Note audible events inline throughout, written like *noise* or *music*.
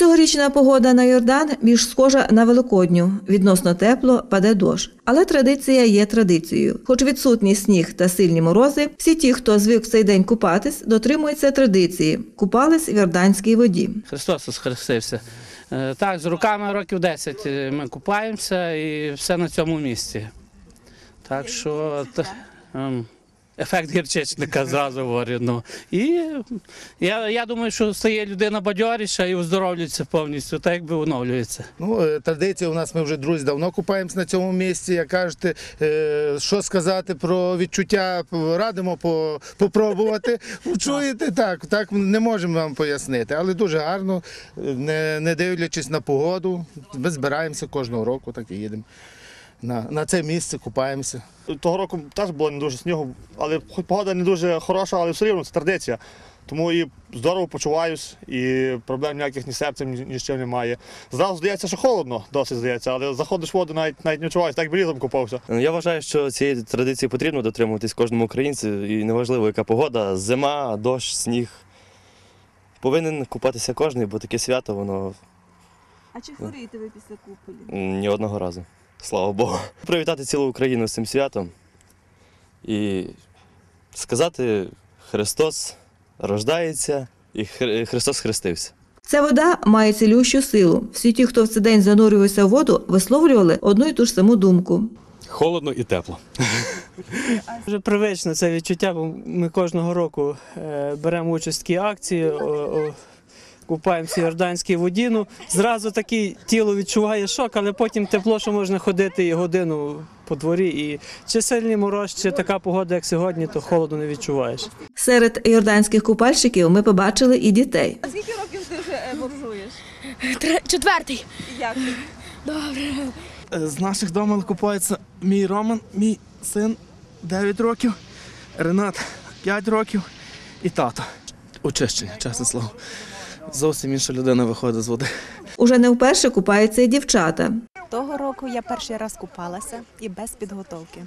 Цьогорічна погода на Йордан більш схожа на Великодню. Відносно тепло паде дощ. Але традиція є традицією. Хоч відсутній сніг та сильні морози, всі ті, хто звик в цей день купатись, дотримуються традиції. Купались в Йорданській воді. Христос схрестився. Е, Так, з руками років 10 ми купаємося і все на цьому місці. Так що ем, ефект гірчичника зразу говорю. Ну. І я, я думаю, що стає людина бадьоріша і оздоровлюється повністю, так якби оновлюється. Ну, е, традиція у нас, ми вже друзі давно купаємося на цьому місці. Як кажете, е, що сказати про відчуття, радимо по- попробувати. *laughs* Чуєте, так, так не можемо вам пояснити, але дуже гарно, е, не, не дивлячись на погоду. Ми збираємося кожного року, так і їдемо. На, на це місце купаємося. Того року теж було не дуже снігу, але хоч погода не дуже хороша, але все рівно це традиція. Тому і здорово почуваюсь, і проблем ніяких ні з серцем, ні, ні з чим немає. Зразу здається, що холодно, досить здається, але заходиш в воду, навіть навіть не відчуваєш, так би лізом купався. Ну, Я вважаю, що цієї традиції потрібно дотримуватись кожному українцю, і неважливо, яка погода, зима, дощ, сніг. Повинен купатися кожен, бо таке свято, воно А чи хворієте ви після куполі? ні одного разу. Слава Богу. Привітати цілу Україну з цим святом і сказати Христос рождається і Христос хрестився. Ця вода має цілющу силу. Всі ті, хто в цей день занурювався в воду, висловлювали одну і ту ж саму думку. Холодно і тепло. *laughs* Вже привично це відчуття, бо ми кожного року е, беремо участь в такій акції, купаємося в Йорданській воді. Ну, зразу таке тіло відчуває шок, але потім тепло, що можна ходити і годину по дворі. І чи сильний мороз, чи така погода, як сьогодні, то холоду не відчуваєш. Серед йорданських купальщиків ми побачили і дітей. А скільки років ти вже е, буржуєш? Четвертий. Як? Добре. З наших домов купається мій Роман, мій син 9 років, Ренат 5 років і тато. Очищення, чесне слово. Зовсім інша людина виходить з води. Уже не вперше купаються і дівчата. Того року я перший раз купалася і без підготовки.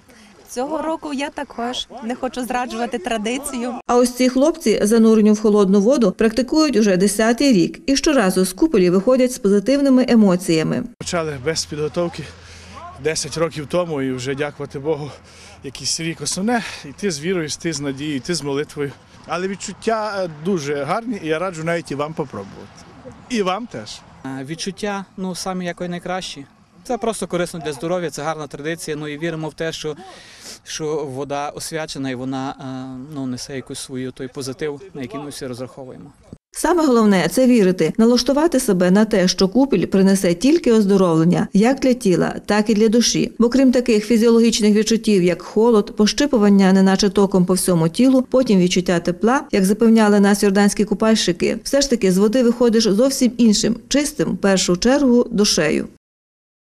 Цього року я також не хочу зраджувати традицію. А ось ці хлопці зануренню в холодну воду практикують уже десятий рік і щоразу з куполі виходять з позитивними емоціями. Почали без підготовки 10 років тому і вже дякувати Богу, якийсь рік основне йти з вірою, йти з надією, йти з молитвою. Але відчуття е, дуже гарні, і я раджу навіть і вам попробувати. І вам теж. Е, Відчуття ну самі якої найкращі. Це просто корисно для здоров'я, це гарна традиція. Ну і віримо в те, що, що вода освячена і вона е, ну, несе якусь свою той позитив, на який ми всі розраховуємо. Саме головне це вірити, налаштувати себе на те, що купіль принесе тільки оздоровлення як для тіла, так і для душі. Бо крім таких фізіологічних відчуттів, як холод, пощипування, неначе током по всьому тілу, потім відчуття тепла, як запевняли нас йорданські купальщики, все ж таки з води виходиш зовсім іншим, чистим в першу чергу душею.